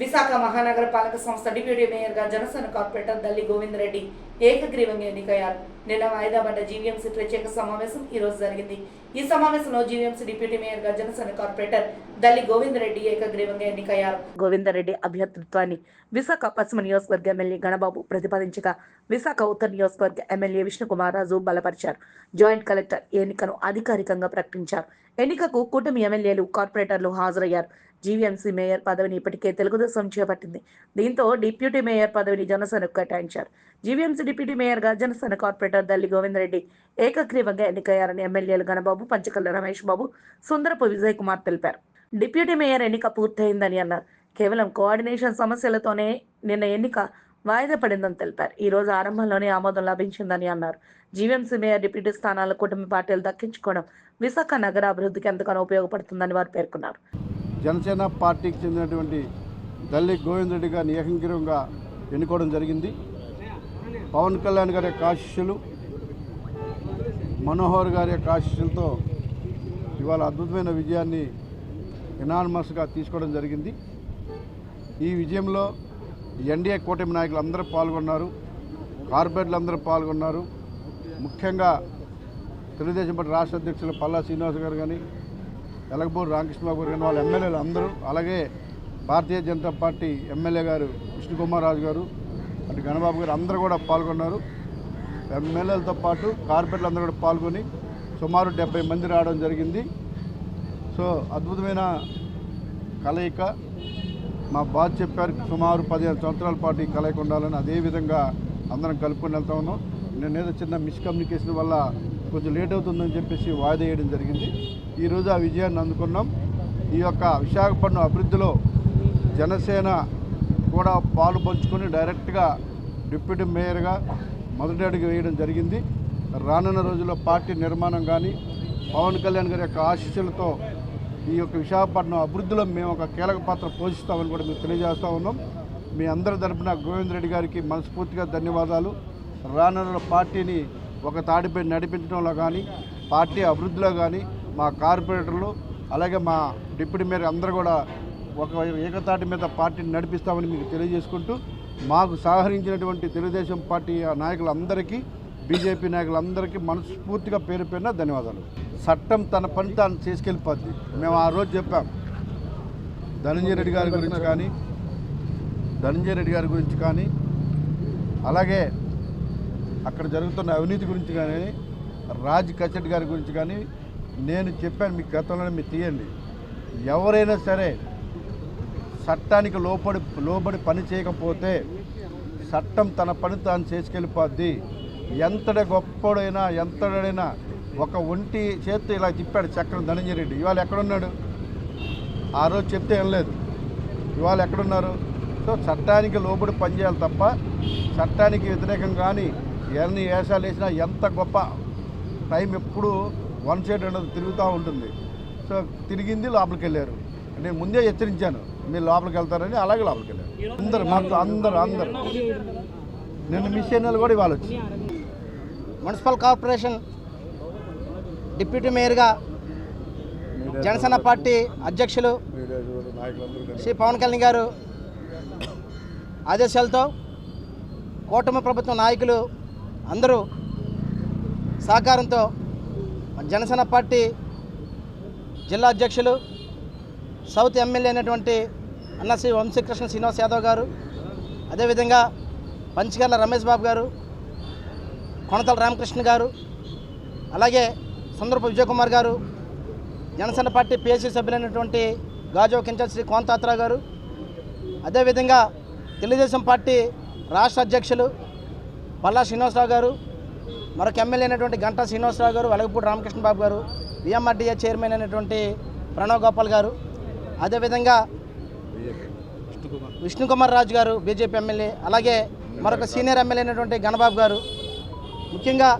విశాఖ మహానగర పాలక సంస్థ డిప్యూటీ మేయర్గా జనసేన కార్పొరేటర్ దల్లి గోవిందరెడ్డి ఏకగ్రీవంగా ఎన్నికయ్యారు. నిన్న వాయిదా పడ్డ జీవీఎంసీ ప్రత్యేక సమావేశం ఈ రోజు జరిగింది. ఈ సమావేశంలో జీవీఎంసీ డిప్యూటీ మేయర్గా జనసేన కార్పొరేటర్ దల్లి గోవిందరెడ్డి ఏకగ్రీవంగా ఎన్నికయ్యారు. గోవిందరెడ్డి అభ్యర్థిత్వాన్ని విశాఖ పశ్చిమ నియోజకవర్గ ఎమ్మెల్యే గణబాబు ప్రతిపాదించగా విశాఖ ఉత్తర నియోజకవర్గ ఎమ్మెల్యే విష్ణుకుమార్ రాజు బలపరిచారు. జాయింట్ కలెక్టర్ ఎన్నికను అధికారికంగా ప్రకటించారు. ఎన్నికకు కూటమి ఎమ్మెల్యేలు కార్పొరేటర్లు హాజరయ్యారు. జీవీఎంసీ మేయర్ పదవిని ఇప్పటికే తెలుగుదేశం చేపట్టింది. దీంతో డిప్యూటీ మేయర్ పదవిని జనసేనకు కేటాయించారు. జీవీఎంసీ డిప్యూటీ మేయర్గా జనసేన కార్పొరేటర్ దల్లి గోవిందరెడ్డి ఏకగ్రీవంగా ఎన్నికయ్యారని ఎమ్మెల్యేలు గణబాబు పంచకల్ల రమేష్ బాబు సుందరపు విజయ్ కుమార్ తెలిపారు. డిప్యూటీ మేయర్ ఎన్నిక పూర్తయిందని అన్నారు. కేవలం కోఆర్డినేషన్ సమస్యలతోనే నిన్న ఎన్నిక వాయిదా పడిందని తెలిపారు. ఈ రోజు ఆరంభంలోనే ఆమోదం లభించిందని అన్నారు. జీవీఎంసీ మేయర్ డిప్యూటీ స్థానాలు కుటుంబ పార్టీలు దక్కించుకోవడం విశాఖ నగర అభివృద్ధికి ఎంతగానో ఉపయోగపడుతుందని వారు పేర్కొన్నారు. జనసేన పార్టీకి చెందినటువంటి దల్లి గోవింద్ రెడ్డి గారిని ఏకంగిరంగా ఎన్నుకోవడం జరిగింది. పవన్ కళ్యాణ్ గారి యొక్క ఆశీస్సులు మనోహర్ గారి యొక్క ఆశీస్సులతో ఇవాళ అద్భుతమైన విజయాన్ని ఎనానమస్గా తీసుకోవడం జరిగింది. ఈ విజయంలో ఎన్డీఏ కూటమి నాయకులు అందరూ పాల్గొన్నారు కార్పొరేట్లు అందరూ పాల్గొన్నారు. ముఖ్యంగా తెలుగుదేశం పార్టీ రాష్ట్ర అధ్యక్షులు పల్లా శ్రీనివాస్ గారు కానీ ఎలగబూరు రామకృష్ణబాబు గారు వాళ్ళ ఎమ్మెల్యేలు అందరూ అలాగే భారతీయ జనతా పార్టీ ఎమ్మెల్యే గారు విష్ణుకుమార్ రాజు గారు అటు గణబాబు గారు అందరూ కూడా పాల్గొన్నారు. ఎమ్మెల్యేలతో పాటు కార్పొరేట్లు అందరూ కూడా పాల్గొని సుమారు డెబ్బై మంది రావడం జరిగింది. సో అద్భుతమైన కలయిక. మా బాధ చెప్పారు సుమారు పదిహేను సంవత్సరాల పాటు ఈ కలయిక ఉండాలని. అదేవిధంగా అందరం కలుపుకొని వెళ్తా ఉన్నాం. నేనేదో చిన్న మిస్కమ్యూనికేషన్ వల్ల కొంచెం లేట్ అవుతుందని చెప్పేసి వాయిదా వేయడం జరిగింది. ఈరోజు ఆ విజయాన్ని అందుకున్నాం. ఈ యొక్క విశాఖపట్నం అభివృద్ధిలో జనసేన కూడా పాలు పంచుకొని డైరెక్ట్గా డిప్యూటీ మేయర్గా మొదటి అడుగు వేయడం జరిగింది. రానున్న రోజుల్లో పార్టీ నిర్మాణం కానీ పవన్ కళ్యాణ్ గారి యొక్క ఆశీస్సులతో ఈ యొక్క విశాఖపట్నం అభివృద్ధిలో మేము ఒక కీలక పాత్ర పోషిస్తామని కూడా మేము తెలియజేస్తూ ఉన్నాం. మీ అందరి తరపున గోవింద్ రెడ్డి గారికి మనస్ఫూర్తిగా ధన్యవాదాలు. రానున్న పార్టీని ఒక తాడిపై నడిపించడంలో కానీ పార్టీ అభివృద్ధిలో కానీ మా కార్పొరేటర్లు అలాగే మా డిప్యూటీ మేయర్ అందరూ కూడా ఒక ఏకతాటి మీద పార్టీని నడిపిస్తామని మీకు తెలియజేసుకుంటూ మాకు సహకరించినటువంటి తెలుగుదేశం పార్టీ నాయకులందరికీ బీజేపీ నాయకులందరికీ మనస్ఫూర్తిగా పేరు పేరున ధన్యవాదాలు. చట్టం తన పని తాను తీసుకెళ్ళిపోద్ది మేము ఆ రోజు చెప్పాం. ధనంజయ రెడ్డి గారి గురించి కానీ ధనంజయ రెడ్డి గారి గురించి కానీ అలాగే అక్కడ జరుగుతున్న అవినీతి గురించి కానీ రాజ్ కచెట్ గారి గురించి కానీ నేను చెప్పాను మీ గతంలోనే మీరు తీయండి. ఎవరైనా సరే చట్టానికి లోపడి లోబడి పని చేయకపోతే చట్టం తన పని తాను చేసుకెళ్ళిపోద్ది. ఎంతటి గొప్పడైనా ఎంతడైనా ఒక ఒంటి చేత్తో ఇలా తిప్పాడు చక్రం ధనంజయ రెడ్డి. ఇవాళ ఎక్కడున్నాడు? ఆ రోజు చెప్తే ఏం లేదు ఇవాళ ఎక్కడున్నారు? సో చట్టానికి లోబడి పనిచేయాలి తప్ప చట్టానికి వ్యతిరేకం కానీ ఎన్ని వేషాలు వేసినా ఎంత గొప్ప టైం ఎప్పుడు వన్ సైడ్ అనేది తిరుగుతూ ఉంటుంది. సో తిరిగింది లోపలికి వెళ్ళారు. నేను ముందే హెచ్చరించాను మీరు లోపలికి వెళ్తారని అలాగే లోపలికి వెళ్ళారు. అందరు మాకు అందరు అందరు. నిన్న మిస్ అయిన వాళ్ళు కూడా ఇవాళ వచ్చి మున్సిపల్ కార్పొరేషన్ డిప్యూటీ మేయర్గా జనసేన పార్టీ అధ్యక్షులు శ్రీ పవన్ కళ్యాణ్ గారు ఆదేశాలతో కూటమి ప్రభుత్వ నాయకులు అందరూ సహకారంతో జనసేన పార్టీ జిల్లా అధ్యక్షులు సౌత్ ఎమ్మెల్యే అయినటువంటి అన్న శ్రీ వంశీకృష్ణ శ్రీనివాస్ యాదవ్ గారు అదేవిధంగా పంచగర్ల రమేష్ బాబు గారు కొనతల రామకృష్ణ గారు అలాగే సుందరపు విజయకుమార్ గారు జనసేన పార్టీ పిఎస్సీ సభ్యులైనటువంటి గాజో కించల్ శ్రీ కోంతాత్రా గారు అదేవిధంగా తెలుగుదేశం పార్టీ రాష్ట్ర అధ్యక్షులు పల్లా శ్రీనివాసరావు గారు మరొక ఎమ్మెల్యే అయినటువంటి గంటా శ్రీనివాసరావు గారు వెలగపూడి రామకృష్ణ బాబు గారు విఎంఆర్డీఏ చైర్మన్ అయినటువంటి ప్రణవ్ గోపాల్ గారు అదేవిధంగా విష్ణుకుమార్ రాజు గారు బీజేపీ ఎమ్మెల్యే అలాగే మరొక సీనియర్ ఎమ్మెల్యే అయినటువంటి గణబాబు గారు ముఖ్యంగా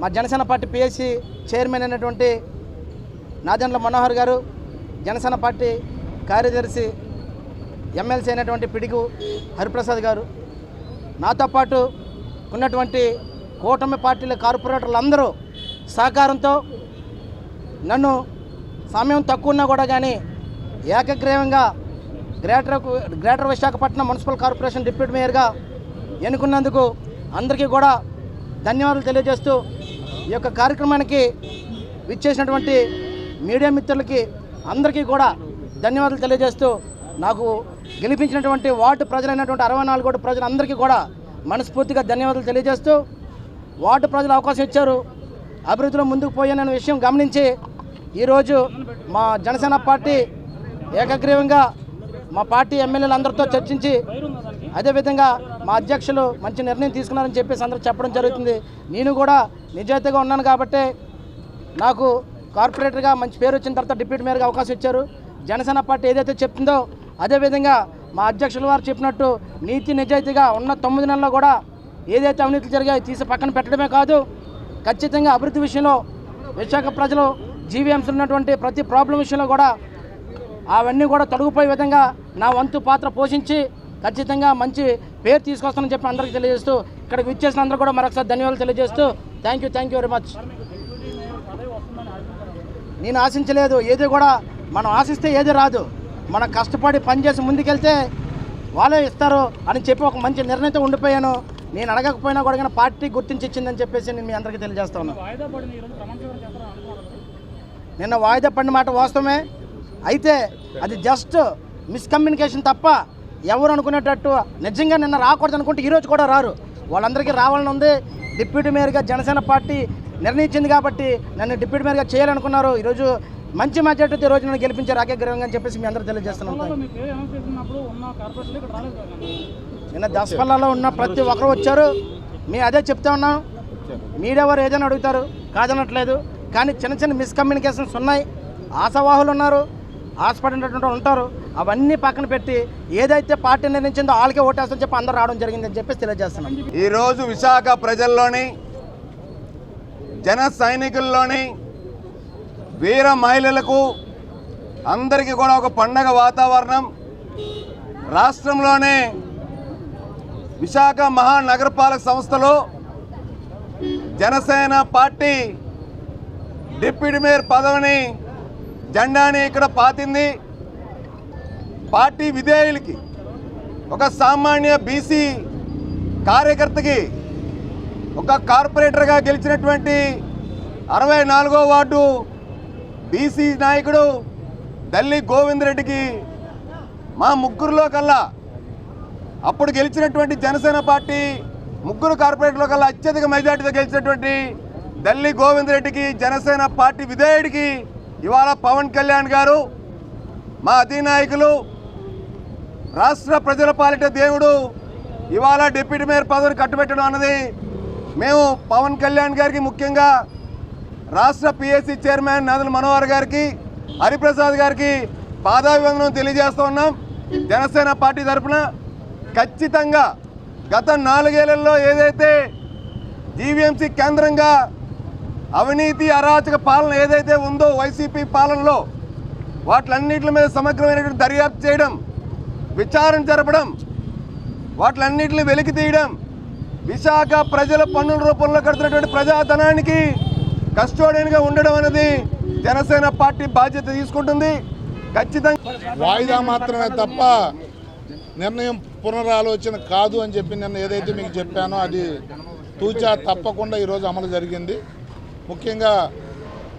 మా జనసేన పార్టీ పిఎస్సి చైర్మన్ అయినటువంటి నాదెండ్ల మనోహర్ గారు జనసేన పార్టీ కార్యదర్శి ఎమ్మెల్సీ అయినటువంటి పిడుగు హరిప్రసాద్ గారు. నాతో పాటు ఉన్నటువంటి కూటమి పార్టీల కార్పొరేటర్లు అందరూ సహకారంతో నన్ను సమయం తక్కువ ఉన్నా కూడా కానీ ఏకగ్రీవంగా greater greater Visakhapatnam municipal corporation deputy మేయర్గా ఎన్నుకున్నందుకు అందరికీ కూడా ధన్యవాదాలు తెలియజేస్తూ ఈ యొక్క కార్యక్రమానికి విచ్చేసినటువంటి మీడియా మిత్రులకి అందరికీ కూడా ధన్యవాదాలు తెలియజేస్తూ నాకు గెలిపించినటువంటి వార్డు ప్రజలైనటువంటి అరవై నాలుగు వార్డు ప్రజలందరికీ కూడా మనస్ఫూర్తిగా ధన్యవాదాలు తెలియజేస్తూ వార్డు ప్రజలు అవకాశం ఇచ్చారు. అభివృద్ధిలో ముందుకు పోయాననే విషయం గమనించి ఈరోజు మా జనసేన పార్టీ ఏకగ్రీవంగా మా పార్టీ ఎమ్మెల్యేలు అందరితో చర్చించి అదేవిధంగా మా అధ్యక్షులు మంచి నిర్ణయం తీసుకున్నారని చెప్పేసి అందరూ చెప్పడం జరుగుతుంది. నేను కూడా నిజాయితీగా ఉన్నాను కాబట్టి నాకు కార్పొరేటర్గా మంచి పేరు వచ్చిన తర్వాత డిప్యూటీ మేయర్గా అవకాశం ఇచ్చారు. జనసేన పార్టీ ఏదైతే చెప్తుందో అదేవిధంగా మా అధ్యక్షుల వారు చెప్పినట్టు నీతి నిజాయితీగా ఉన్న తొమ్మిది నెలల్లో కూడా ఏదైతే అవినీతి జరిగాయో తీసి పక్కన పెట్టడమే కాదు ఖచ్చితంగా అభివృద్ధి విషయంలో విశాఖ ప్రజలు జీవీఎంసీ ఉన్నటువంటి ప్రతి ప్రాబ్లం విషయంలో కూడా అవన్నీ కూడా తొలగిపోయే విధంగా నా వంతు పాత్ర పోషించి ఖచ్చితంగా మంచి పేరు తీసుకొస్తానని చెప్పి అందరికీ తెలియజేస్తూ ఇక్కడికి విచ్చేసిన అందరూ కూడా మరొకసారి ధన్యవాదాలు తెలియజేస్తూ thank you thank you very much నేను ఆశించలేదు ఏది కూడా మనం ఆశిస్తే ఏది రాదు. మనం కష్టపడి పనిచేసి ముందుకెళ్తే వాళ్ళే ఇస్తారు అని చెప్పి ఒక మంచి నిర్ణయంతో ఉండిపోయాను. నేను అడగకపోయినా కూడా కానీ పార్టీ గుర్తించి ఇచ్చిందని చెప్పేసి నేను మీ అందరికీ తెలియజేస్తా ఉన్నాను నిన్న వాయిదా పడిన మాట వాస్తవమే. అయితే అది జస్ట్ మిస్కమ్యూనికేషన్ తప్ప ఎవరు అనుకునేటట్టు నిజంగా నిన్న రాకూడదు అనుకుంటే ఈరోజు కూడా రారు. వాళ్ళందరికీ రావాలని ఉంది. డిప్యూటీ మేయర్గా జనసేన పార్టీ నిర్ణయించింది కాబట్టి నన్ను డిప్యూటీ మేయర్గా చేయాలనుకున్నారు. ఈరోజు మంచి మెజార్టీతో ఈ రోజు నన్ను గెలిపించారు ఆగ్రహంగా అని చెప్పేసి మీ అందరూ మీ కదా నిన్న దసపల్లాలో ఉన్న ప్రతి ఒక్కరు వచ్చారు. మేము అదే చెప్తా ఉన్నాం. మీడియా వారు ఏదైనా అడుగుతారు? కాదనట్లేదు. కానీ చిన్న చిన్న మిస్కమ్యూనికేషన్స్ ఉన్నాయి. ఆశావాహులు ఉన్నారు. ఆశపడినటువంటి వాళ్ళు ఉంటారు. అవన్నీ పక్కన పెట్టి ఏదైతే పార్టీ నిర్ణయించిందో వాళ్ళకే ఓటేస్తామని చెప్పి అందరూ రావడం జరిగిందని చెప్పేసి తెలియజేస్తున్నాం. ఈరోజు విశాఖ ప్రజల్లోని జన సైనికుల్లోని వీర మహిళలకు అందరికీ కూడా ఒక పండగ వాతావరణం. రాష్ట్రంలోనే విశాఖ మహానగరపాలక సంస్థలో జనసేన పార్టీ డిప్యూటీ మేయర్ పదవిని జెండాని ఇక్కడ పాతింది. పార్టీ విధేయులకి ఒక సామాన్య బీసీ కార్యకర్తకి ఒక కార్పొరేటర్గా గెలిచినటువంటి అరవై నాలుగో వార్డు బీసీ నాయకుడు దల్లి గోవిందరెడ్డికి మా ముగ్గురులో కల్లా అప్పుడు గెలిచినటువంటి జనసేన పార్టీ ముగ్గురు కార్పొరేటర్లో కల్లా అత్యధిక మెజార్టీతో గెలిచినటువంటి దల్లి గోవిందరెడ్డికి జనసేన పార్టీ విధేయుడికి ఇవాళ పవన్ కళ్యాణ్ గారు మా అధినాయకులు రాష్ట్ర ప్రజల పాలిట దేవుడు ఇవాళ డిప్యూటీ మేయర్ పదవిని కట్టుబెట్టడం అన్నది మేము పవన్ కళ్యాణ్ గారికి ముఖ్యంగా రాష్ట్ర పిఎస్సి చైర్మన్ నదుల మనోహర్ గారికి హరిప్రసాద్ గారికి పాదాభివందనం తెలియజేస్తూ ఉన్నాం. జనసేన పార్టీ తరఫున ఖచ్చితంగా గత నాలుగేళ్ళలో ఏదైతే జీవీఎంసీ కేంద్రంగా అవినీతి అరాచక పాలన ఏదైతే ఉందో వైసీపీ పాలనలో వాటిలన్నింటి మీద సమగ్రమైనటువంటి దర్యాప్తు చేయడం విచారణ జరపడం వాటిలన్నింటిని వెలికి తీయడం విశాఖ ప్రజల పన్నుల రూపంలో కడుతున్నటువంటి ప్రజాధనానికి కస్టోడియన్గా ఉండడం అనేది జనసేన పార్టీ బాధ్యత తీసుకుంటుంది. ఖచ్చితంగా వాయిదా మాత్రమే తప్ప నిర్ణయం పునరాలోచన కాదు అని చెప్పి నేను ఏదైతే మీకు చెప్పానో అది తూచా తప్పకుండా ఈరోజు అమలు జరిగింది. ముఖ్యంగా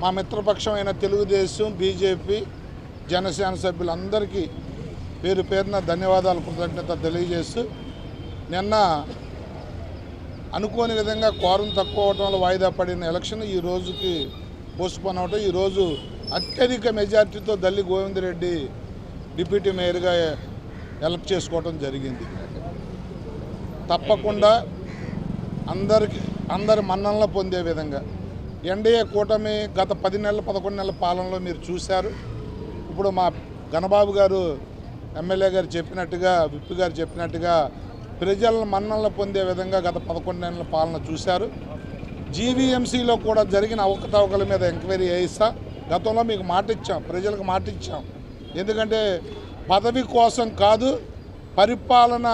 మా మిత్రపక్షమైన తెలుగుదేశం బీజేపీ జనసేన సభ్యులందరికీ పేరు పేరున ధన్యవాదాలు కృతజ్ఞత తెలియజేస్తూ నిన్న అనుకోని విధంగా క్వారం తక్కువ అవటం వల్ల వాయిదా పడిన ఎలక్షన్ ఈ రోజుకి పోస్ట్పోన్ అవటం ఈరోజు అత్యధిక మెజార్టీతో దల్లి గోవిందరెడ్డి డిప్యూటీ మేయర్గా ఎలక్ట్ చేసుకోవటం జరిగింది. తప్పకుండా అందరికి అందరి మన్ననలు పొందే విధంగా ఎన్డీఏ కూటమి గత పది నెలల పదకొండు నెలల పాలనలో మీరు చూశారు. ఇప్పుడు మా గణబాబు గారు ఎమ్మెల్యే గారు చెప్పినట్టుగా విప్పి గారు చెప్పినట్టుగా ప్రజల మన్నలను పొందే విధంగా గత పదకొండు నెలల పాలన చూశారు. జీవీఎంసీలో కూడా జరిగిన అవకతవకల మీద ఎంక్వైరీ చేయిస్తా. గతంలో మీకు మాట ఇచ్చాం ప్రజలకు మాట ఇచ్చాం. ఎందుకంటే పదవి కోసం కాదు పరిపాలన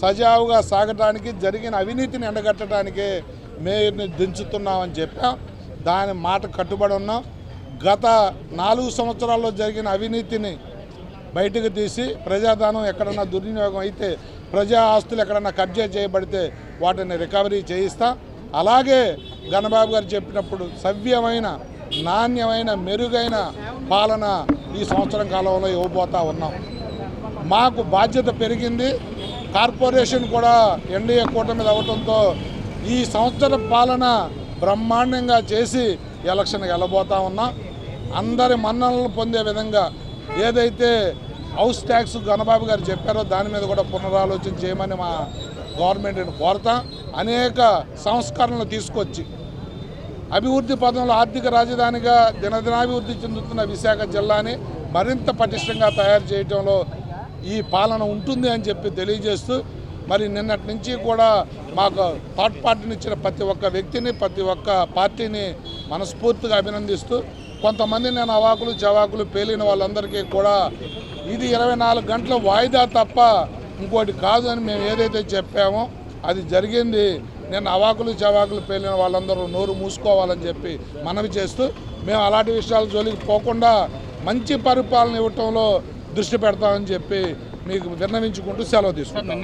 సజావుగా సాగటానికి జరిగిన అవినీతిని ఎండగట్టడానికే మేయర్ని దించుతున్నామని చెప్పాం. దాని మాట కట్టుబడి ఉన్నాం. గత నాలుగు సంవత్సరాల్లో జరిగిన అవినీతిని బయటకు తీసి ప్రజాధనం ఎక్కడన్నా దుర్వినియోగం అయితే ప్రజా ఆస్తులు ఎక్కడన్నా కబ్జా చేయబడితే వాటిని రికవరీ చేయిస్తా. అలాగే గణబాబు గారు చెప్పినప్పుడు సవ్యమైన నాణ్యమైన మెరుగైన పాలన ఈ సంవత్సరం కాలంలో ఇవ్వబోతా ఉన్నాం. మాకు బాధ్యత పెరిగింది. కార్పొరేషన్ కూడా ఎన్డీఏ కూటమి అవ్వడంతో ఈ సంవత్సర పాలన బ్రహ్మాండంగా చేసి ఎలక్షన్ వెళ్ళబోతా ఉన్నాం. అందరి మన్ననలు పొందే విధంగా ఏదైతే హౌస్ ట్యాక్స్ ఘనబాబు గారు చెప్పారో దాని మీద కూడా పునరాలోచన చేయమని మా గవర్నమెంట్ని కోరతాం. అనేక సంస్కరణలు తీసుకొచ్చి అభివృద్ధి పదంలో ఆర్థిక రాజధానిగా దినదినాభివృద్ధి చెందుతున్న విశాఖ జిల్లాని మరింత పటిష్టంగా తయారు చేయడంలో ఈ పాలన ఉంటుంది అని చెప్పి తెలియజేస్తూ మరి నిన్నటి నుంచి కూడా మాకు థర్డ్ పార్టీని ఇచ్చిన ప్రతి ఒక్క వ్యక్తిని ప్రతి ఒక్క పార్టీని మనస్ఫూర్తిగా అభినందిస్తూ కొంతమంది నేను అవాకులు చవాకులు పేలిన వాళ్ళందరికీ కూడా ఇది ఇరవై నాలుగు గంటల వాయిదా తప్ప ఇంకోటి కాదు అని మేము ఏదైతే చెప్పామో అది జరిగింది. నేను అవాకులు చవాకులు పేలిన వాళ్ళందరూ నోరు మూసుకోవాలని చెప్పి మనవి చేస్తూ మేము అలాంటి విషయాల జోలికి పోకుండా మంచి పరిపాలన ఇవ్వటంలో దృష్టి పెడతామని చెప్పి మీకు విన్నవించుకుంటూ సెలవు తీసుకుంటాం.